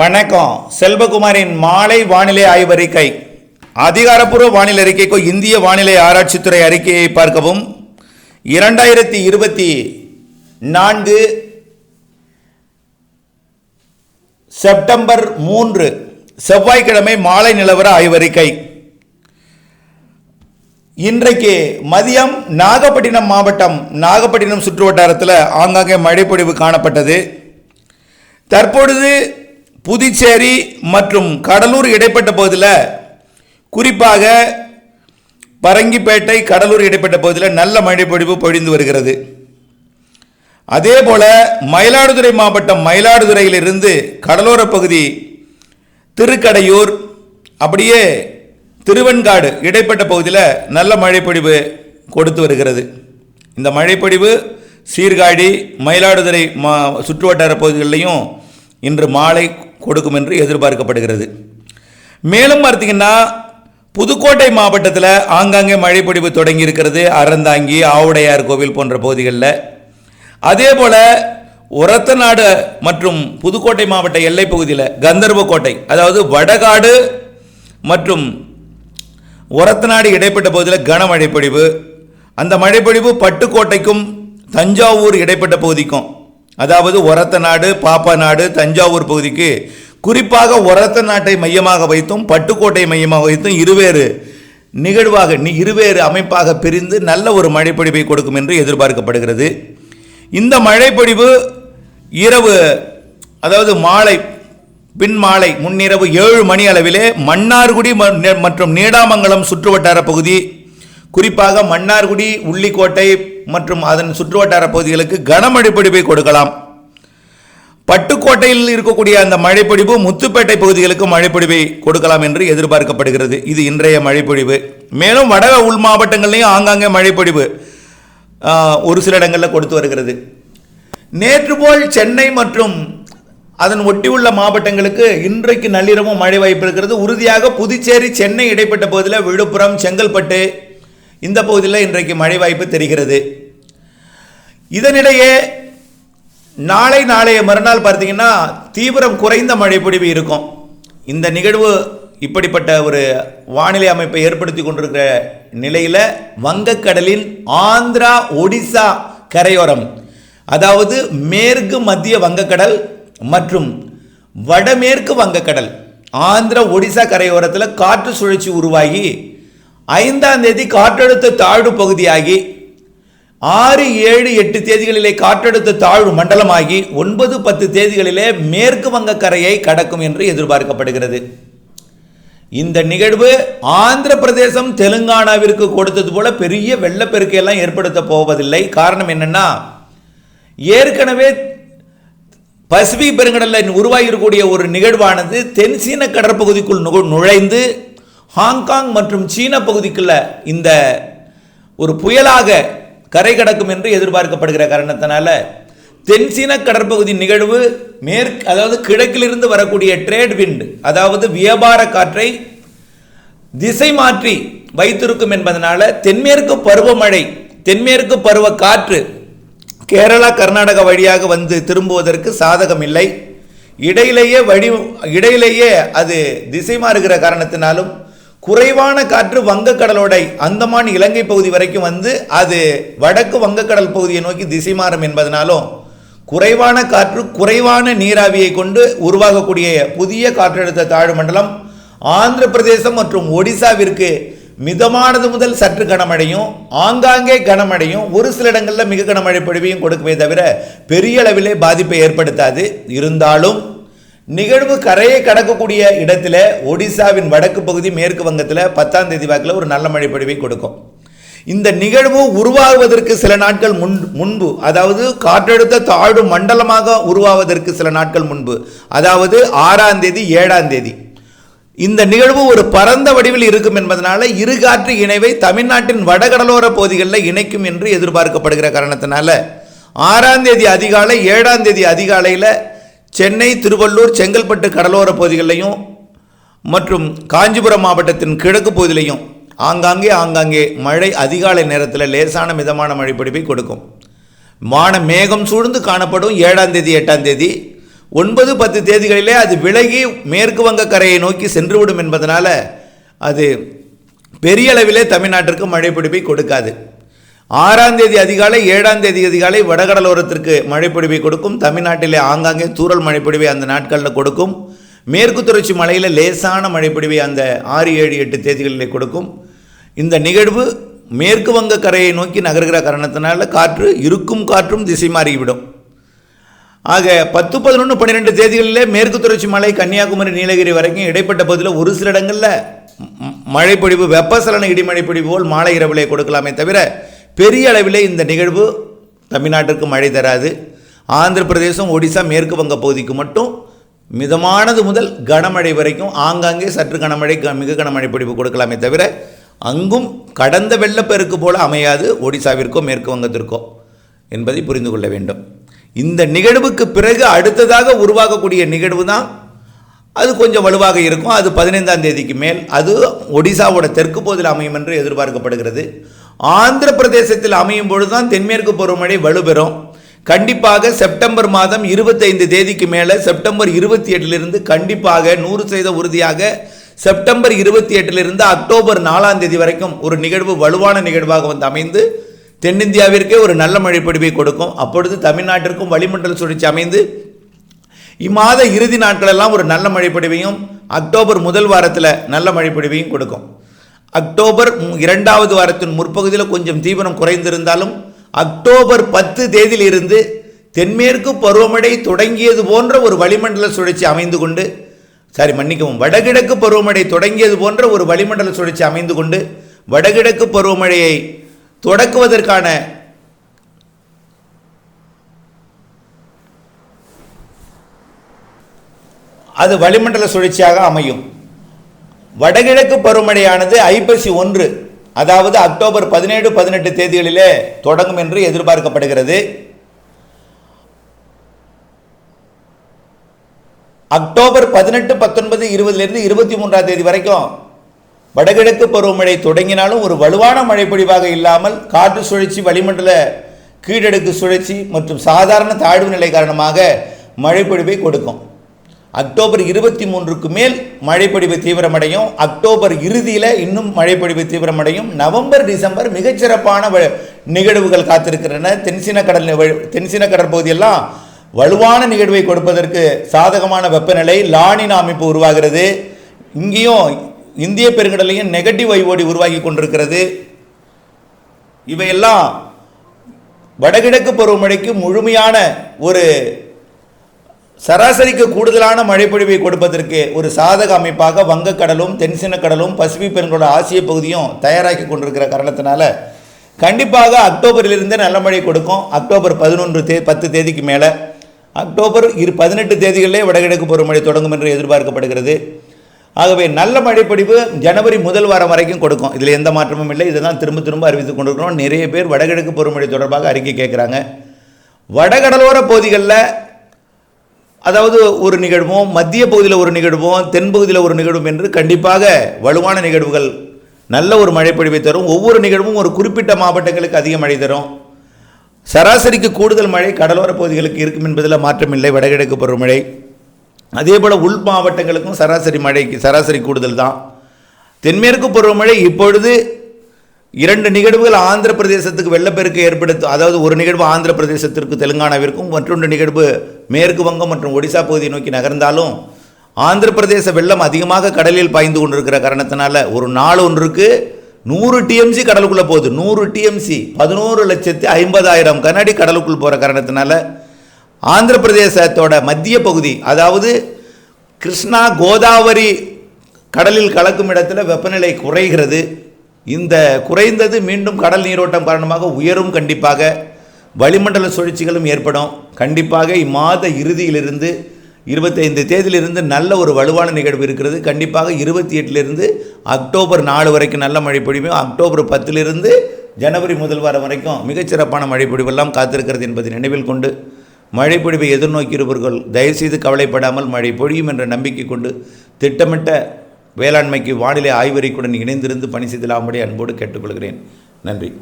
வணக்கம். செல்வகுமாரின் மாலை வானிலை ஆய்வறிக்கை அதிகாரப்பூர்வ வானிலை அறிக்கைக்கு இந்திய வானிலை ஆராய்ச்சித்துறை அறிக்கையை பார்க்கவும். இரண்டாயிரத்தி இருபத்தி நான்கு செப்டம்பர் மூன்று செவ்வாய்க்கிழமை மாலை நிலவர ஆய்வறிக்கை இன்றைக்கு மதியம் நாகப்பட்டினம் மாவட்டம் நாகப்பட்டினம் சுற்று வட்டாரத்தில் ஆங்காங்கே மழைப்பொழிவு காணப்பட்டது. தற்பொழுது புதுச்சேரி மற்றும் கடலூர் இடைப்பட்ட பகுதியில் குறிப்பாக பரங்கிப்பேட்டை கடலூர் இடைப்பட்ட பகுதியில் நல்ல மழைப்பொழிவு பொழிந்து வருகிறது. அதே போல மயிலாடுதுறை மாவட்டம் மயிலாடுதுறையிலிருந்து கடலோர பகுதி திருக்கடையூர் அப்படியே திருவெண்காடு இடைப்பட்ட பகுதியில் நல்ல மழைப்பொழிவு கொடுத்து வருகிறது. இந்த மழைப்பொழிவு சீர்காழி மயிலாடுதுறை மா சுற்றுவட்டார பகுதிகளிலையும் இன்று மாலை கொடுக்கும் என்று எதிர்பார்க்கப்படுகிறது. மேலும் பார்த்தீங்கன்னா புதுக்கோட்டை மாவட்டத்தில் ஆங்காங்கே மழைப்பொழிவு தொடங்கி இருக்கிறது அறந்தாங்கி ஆவுடையார் கோவில் போன்ற பகுதிகளில். அதே போல ஒரத்தநாடு மற்றும் புதுக்கோட்டை மாவட்ட எல்லைப் பகுதியில் கந்தர்வக்கோட்டை அதாவது வடகாடு மற்றும் உரத்தநாடு இடைப்பட்ட பகுதியில் கனமழைப்பொழிவு அந்த மழைப்பொழிவு பட்டுக்கோட்டைக்கும் தஞ்சாவூர் இடைப்பட்ட பகுதிக்கும் அதாவது ஒரத்த நாடு பாப்பா நாடு தஞ்சாவூர் பகுதிக்கு குறிப்பாக ஒரத்த நாட்டை மையமாக வைத்தும் பட்டுக்கோட்டை மையமாக வைத்தும் இருவேறு நிகழ்வாக இருவேறு அமைப்பாக பிரிந்து நல்ல ஒரு மழைப்பொழிவை கொடுக்கும் என்று எதிர்பார்க்கப்படுகிறது. இந்த மழைப்பொழிவு இரவு அதாவது மாலை பின் மாலை முன்னிரவு ஏழு மணி அளவிலே மன்னார்குடி ம- மற்றும் நீடாமங்கலம் சுற்றுவட்டார பகுதி குறிப்பாக மன்னார்குடி உள்ளிக்கோட்டை மற்றும் அதன் சுற்றுவட்டார பகுதிகளுக்கு கனமழை பொழிவை கொடுக்கலாம். பட்டுக்கோட்டையில் இருக்கக்கூடிய அந்த மழைப்பொழிவு முத்துப்பேட்டை பகுதிகளுக்கு மழைப்பொழிவை கொடுக்கலாம் என்று எதிர்பார்க்கப்படுகிறது. இது இன்றைய மழைப்பொழிவு மேலும் வட உள் மாவட்டங்கள்லையும் ஆங்காங்கே மழைப்பொழிவு ஒரு சில இடங்களில் கொடுத்து வருகிறது. நேற்று போல் சென்னை மற்றும் அதன் ஒட்டியுள்ள மாவட்டங்களுக்கு இன்றைக்கு நள்ளிரவும் மழை வாய்ப்பு இருக்கிறது. உறுதியாக புதுச்சேரி சென்னை இடைப்பட்ட பகுதியில் விழுப்புரம் செங்கல்பட்டு இந்த பகுதியில் இன்றைக்கு மழை வாய்ப்பு தெரிகிறது. இதனிடையே நாளை நாளைய மறுநாள் பார்த்தீங்கன்னா தீவிரம் குறைந்த மழை பொழிவு இருக்கும். இந்த நிகழ்வு இப்படிப்பட்ட ஒரு வானிலை அமைப்பை ஏற்படுத்தி கொண்டிருக்கிற நிலையில் வங்கக்கடலின் ஆந்திரா ஒடிசா கரையோரம் அதாவது மேற்கு மத்திய வங்கக்கடல் மற்றும் வடமேற்கு வங்கக்கடல் ஆந்திர ஒடிசா கரையோரத்தில் காற்று சுழற்சி உருவாகி ஐந்தாம் தேதி காற்றழுத்த தாழ்வு பகுதியாகி ஆறு ஏழு எட்டு தேதிகளிலே காற்றழுத்த தாழ்வு மண்டலமாகி ஒன்பது பத்து தேதிகளிலே மேற்கு வங்க கரையை கடக்கும் என்று எதிர்பார்க்கப்படுகிறது. இந்த நிகழ்வு ஆந்திர பிரதேசம் தெலுங்கானாவிற்கு கொடுத்தது போல பெரிய வெள்ளப்பெருக்கையெல்லாம் ஏற்படுத்த போவதில்லை. காரணம் என்னன்னா ஏற்கனவே பசிபிக் பெருங்கடலில் உருவாகியிருக்கக்கூடிய ஒரு நிகழ்வானது தென் சீன கடற்பகுதிக்குள் நுழ- நுழைந்து ஹாங்காங் மற்றும் சீன பகுதிக்குள்ள இந்த ஒரு புயலாக கரை கடக்கும் என்று எதிர்பார்க்கப்படுகிற காரணத்தினால தென்சீன கடற்பகுதி நிகழ்வு மேற்கு அதாவது கிழக்கிலிருந்து வரக்கூடிய ட்ரேட் விண்ட் அதாவது வியாபார காற்றை திசை மாற்றி வைத்திருக்கும் என்பதனால தென்மேற்கு பருவமழை தென்மேற்கு பருவ காற்று கேரளா கர்நாடகா வழியாக வந்து திரும்புவதற்கு சாதகம் இல்லை இடையிலேயே வழி இடையிலேயே அது திசை மாறுகிற காரணத்தினாலும் குறைவான காற்று வங்கக்கடலோடை அந்தமான் இலங்கை பகுதி வரைக்கும் வந்து அது வடக்கு வங்கக்கடல் பகுதியை நோக்கி திசை மாறும் என்பதனாலும் குறைவான காற்று குறைவான நீராவியை கொண்டு உருவாகக்கூடிய புதிய காற்றழுத்த தாழ்வு மண்டலம் ஆந்திர பிரதேசம் மற்றும் ஒடிசாவிற்கு மிதமானது முதல் சற்று கனமழையும் ஆங்காங்கே கனமழையும் ஒரு சில இடங்களில் மிக கனமழை பொழிவையும் கொடுக்குமே தவிர பெரிய அளவிலே பாதிப்பை ஏற்படுத்தாது. இருந்தாலும் நிகழ்வு கரையை கடக்கக்கூடிய இடத்துல ஒடிசாவின் வடக்கு பகுதி மேற்கு வங்கத்தில் பத்தாம் தேதி வாக்கில் ஒரு நல்ல மழை பொழிவை கொடுக்கும். இந்த நிகழ்வு உருவாகுவதற்கு சில நாட்கள் முன் முன்பு அதாவது காற்றழுத்த தாழ்வு மண்டலமாக உருவாவதற்கு சில நாட்கள் முன்பு அதாவது ஆறாம் தேதி ஏழாம் தேதி. இந்த நிகழ்வு ஒரு பரந்த வடிவில் இருக்கும் என்பதனால இரு காற்று இணைவை தமிழ்நாட்டின் வடகடலோர பகுதிகளில் இணைக்கும் என்று எதிர்பார்க்கப்படுகிற காரணத்தினால ஆறாம் தேதி அதிகாலை ஏழாம் தேதி அதிகாலையில் சென்னை திருவள்ளூர் செங்கல்பட்டு கடலோர பகுதிகளிலையும் மற்றும் காஞ்சிபுரம் மாவட்டத்தின் கிழக்கு பகுதியிலையும் ஆங்காங்கே ஆங்காங்கே மழை அதிகாலை நேரத்தில் லேசான மிதமான மழை கொடுக்கும். வான மேகம் சூழ்ந்து காணப்படும் ஏழாம் தேதி எட்டாம் தேதி. ஒன்பது பத்து தேதிகளிலே அது விலகி மேற்கு வங்க கரையை நோக்கி சென்றுவிடும் என்பதனால் அது பெரிய அளவிலே தமிழ்நாட்டிற்கு மழை பிடிப்பை கொடுக்காது. ஆறாம் தேதி அதிகாலை ஏழாம் தேதி அதிகாலை வடகடலோரத்திற்கு மழைப்பொழிவை கொடுக்கும். தமிழ்நாட்டிலே ஆங்காங்கே தூரல் மழைப்பொழிவை அந்த நாட்களில் கொடுக்கும். மேற்கு தொடர்ச்சி மலையில் லேசான மழைப்பொழிவை அந்த ஆறு ஏழு எட்டு தேதிகளிலே கொடுக்கும். இந்த நிகழ்வு மேற்கு வங்க கரையை நோக்கி நகர்கிற காரணத்தினால காற்று இருக்கும் காற்றும் திசை மாறிவிடும். ஆக பத்து பதினொன்று பன்னிரெண்டு தேதிகளிலே மேற்கு தொடர்ச்சி மலை கன்னியாகுமரி நீலகிரி வரைக்கும் இடைப்பட்ட பகுதியில் ஒரு சில இடங்களில் மழைப்பொழிவு வெப்பசலன இடிமழை பொழிவு போல் மாலை இரவிலே கொடுக்கலாமே தவிர பெரிய அளவிலே இந்த நிகழ்வு தமிழ்நாட்டிற்கு மழை தராது. ஆந்திர பிரதேசம் ஒடிசா மேற்கு வங்க பகுதிக்கு மட்டும் மிதமானது முதல் கனமழை வரைக்கும் ஆங்காங்கே சற்று கனமழை க- மிக கனமழை பிடிப்பு கொடுக்கலாமே தவிர அங்கும் கடந்த வெள்ளப்பெருக்கு போல அமையாது ஒடிசாவிற்கோ மேற்கு வங்கத்திற்கோ என்பதை புரிந்து கொள்ள வேண்டும். இந்த நிகழ்வுக்கு பிறகு அடுத்ததாக உருவாகக்கூடிய நிகழ்வு தான் அது கொஞ்சம் வலுவாக இருக்கும். அது பதினைந்தாம் தேதிக்கு மேல். அது ஒடிசாவோட தெற்கு பகுதியில் அமையும் என்று எதிர்பார்க்கப்படுகிறது. ஆந்திர பிரதேசத்தில் அமையும் பொழுதுதான் தென்மேற்கு பருவமழை வலுப்பெறும். கண்டிப்பாக செப்டம்பர் மாதம் இருபத்தைந்து தேதிக்கு மேலே செப்டம்பர் இருபத்தி எட்டிலிருந்து கண்டிப்பாக நூறு சதவீத உறுதியாக செப்டம்பர் இருபத்தி எட்டிலிருந்து அக்டோபர் நாலாம் தேதி வரைக்கும் ஒரு நிகழ்வு வலுவான நிகழ்வாக வந்து அமைந்து தென்னிந்தியாவிற்கே ஒரு நல்ல மழைப்பொடிவை கொடுக்கும். அப்பொழுது தமிழ்நாட்டிற்கும் வளிமண்டல சுழற்சி அமைந்து இம்மாத இறுதி நாட்களெல்லாம் ஒரு நல்ல மழைப்பொழிவையும் அக்டோபர் முதல் வாரத்தில் நல்ல மழைப்பொழிவையும் கொடுக்கும். அக்டோபர் இரண்டாவது வாரத்தின் முற்பகுதியில் கொஞ்சம் தீவிரம் குறைந்திருந்தாலும் அக்டோபர் பத்து தேதியிலிருந்து தென்மேற்கு பருவமழை தொடங்கியது போன்ற ஒரு வளிமண்டல சுழற்சி அமைந்து கொண்டு சாரி மன்னிக்கவும் வடகிழக்கு பருவமழை தொடங்கியது போன்ற ஒரு வளிமண்டல சுழற்சி அமைந்து கொண்டு வடகிழக்கு பருவமழையை தொடக்குவதற்கான அது வளிமண்டல சுழற்சியாக அமையும். வடகிழக்கு பருவமழையானது ஐப்பசி ஒன்று அதாவது அக்டோபர் பதினேழு பதினெட்டு தேதிகளிலே தொடங்கும் என்று எதிர்பார்க்கப்படுகிறது. அக்டோபர் பதினெட்டு பத்தொன்பது இருபதுலேருந்து இருபத்தி மூன்றாம் தேதி வரைக்கும் வடகிழக்கு பருவமழை தொடங்கினாலும் ஒரு வலுவான மழை பொழிவாக இல்லாமல் காற்று சுழற்சி வளிமண்டல கீழடுக்கு சுழற்சி மற்றும் சாதாரண தாழ்வு நிலை காரணமாக மழைப்பொழிவை கொடுக்கும். அக்டோபர் இருபத்தி மூன்றுக்கு மேல் மழைப்பொழிவு தீவிரமடையும். அக்டோபர் இறுதியில் இன்னும் மழைப்பொழிவு தீவிரமடையும். நவம்பர் டிசம்பர் மிகச்சிறப்பான வ- நிகழ்வுகள் காத்திருக்கின்றன. தென்சீன கடல் தென்சின தென்சீன கடற்பகுதியெல்லாம் வலுவான நிகழ்வை கொடுப்பதற்கு சாதகமான வெப்பநிலை லானின் அமைப்பு உருவாகிறது. இங்கேயும் இந்திய பெருங்கடலையும் நெகட்டிவ் ஐஓடி உருவாகி கொண்டிருக்கிறது. இவையெல்லாம் வடகிழக்கு பருவமழைக்கு முழுமையான ஒரு சராசரிக்கு கூடுதலான மழைப்பொழிவை கொடுப்பதற்கு ஒரு சாதக அமைப்பாக வங்கக்கடலும் தென்சீன கடலும் பசிபிக் பெருங்கோட ஆசிய பகுதியும் தயாராக்கி கொண்டிருக்கிற காரணத்தினால கண்டிப்பாக அக்டோபரிலிருந்து நல்ல மழை கொடுக்கும். அக்டோபர் பதினொன்று தே பத்து தேதிக்கு மேலே. அக்டோபர் இரு பதினெட்டு தேதிகளிலே வடகிழக்கு பருவமழை தொடங்கும் என்று எதிர்பார்க்கப்படுகிறது. ஆகவே நல்ல மழைப்பொழிவு ஜனவரி முதல் வாரம் வரைக்கும் கொடுக்கும். இதில் எந்த மாற்றமும் இல்லை. இதெல்லாம் திரும்ப திரும்ப அறிவித்துக் கொண்டிருக்கிறோம். நிறைய பேர் வடகிழக்கு பருவமழை தொடர்பாக அறிக்கை கேட்குறாங்க. வடகடலோர பகுதிகளில் அதாவது ஒரு நிகழ்வும் மத்திய பகுதியில் ஒரு நிகழ்வும் தென்பகுதியில் ஒரு நிகழ்வும் என்று கண்டிப்பாக வலுவான நிகழ்வுகள் நல்ல ஒரு மழைப்பொழிவை தரும். ஒவ்வொரு நிகழ்வும் ஒரு குறிப்பிட்ட மாவட்டங்களுக்கு அதிக மழை தரும். சராசரிக்கு கூடுதல் மழை கடலோர பகுதிகளுக்கு இருக்கும் என்பதில் மாற்றமில்லை வடகிழக்கு பருவமழை அதே போல் உள் மாவட்டங்களுக்கும் சராசரி மழைக்கு சராசரி கூடுதல் தான். தென்மேற்கு பருவமழை இப்பொழுது இரண்டு நிகழ்வுகள் ஆந்திர பிரதேசத்துக்கு வெள்ளப்பெருக்கு ஏற்படுத்தும் அதாவது ஒரு நிகழ்வு ஆந்திர பிரதேசத்திற்கு தெலுங்கானாவிற்கும் மற்றொன்று நிகழ்வு மேற்கு வங்கம் மற்றும் ஒடிசா பகுதியை நோக்கி நகர்ந்தாலும் ஆந்திர பிரதேச வெள்ளம் அதிகமாக கடலில் பாய்ந்து கொண்டிருக்கிற காரணத்தினால ஒரு நாள் ஒன்றுக்கு நூறு டிஎம்சி கடலுக்குள்ளே போகுது. நூறு டிஎம்சி பதினோரு லட்சத்தி ஐம்பதாயிரம் கண்ணாடி கடலுக்குள் போகிற காரணத்தினால ஆந்திர பிரதேசத்தோட மத்திய பகுதி அதாவது கிருஷ்ணா கோதாவரி கடலில் கலக்கும் இடத்துல வெப்பநிலை குறைகிறது. இந்த குறைந்தது மீண்டும் கடல் நீரோட்டம் காரணமாக உயரும் கண்டிப்பாக. வளிமண்டல சுழற்சிகளும் ஏற்படும். கண்டிப்பாக இம்மாத இறுதியிலிருந்து இருபத்தைந்து தேதியிலிருந்து நல்ல ஒரு வலுவான நிகழ்வு இருக்கிறது. கண்டிப்பாக இருபத்தி எட்டிலிருந்து அக்டோபர் நாலு வரைக்கும் நல்ல மழை பொழிவும் அக்டோபர் பத்திலிருந்து ஜனவரி முதல் வாரம் வரைக்கும் மிகச்சிறப்பான மழை பொழிவெல்லாம் காத்திருக்கிறது என்பதை நினைவில் கொண்டு மழை பொழிவை எதிர்நோக்கியிருப்பவர்கள் தயவுசெய்து கவலைப்படாமல் மழை பொழியும் என்ற நம்பிக்கை கொண்டு திட்டமிட்ட வேளாண்மைக்கு வானிலை ஆய்வறிக்குடன் இணைந்திருந்து பணி செய்தலாம்படி அன்போடு கேட்டுக்கொள்கிறேன். நன்றி.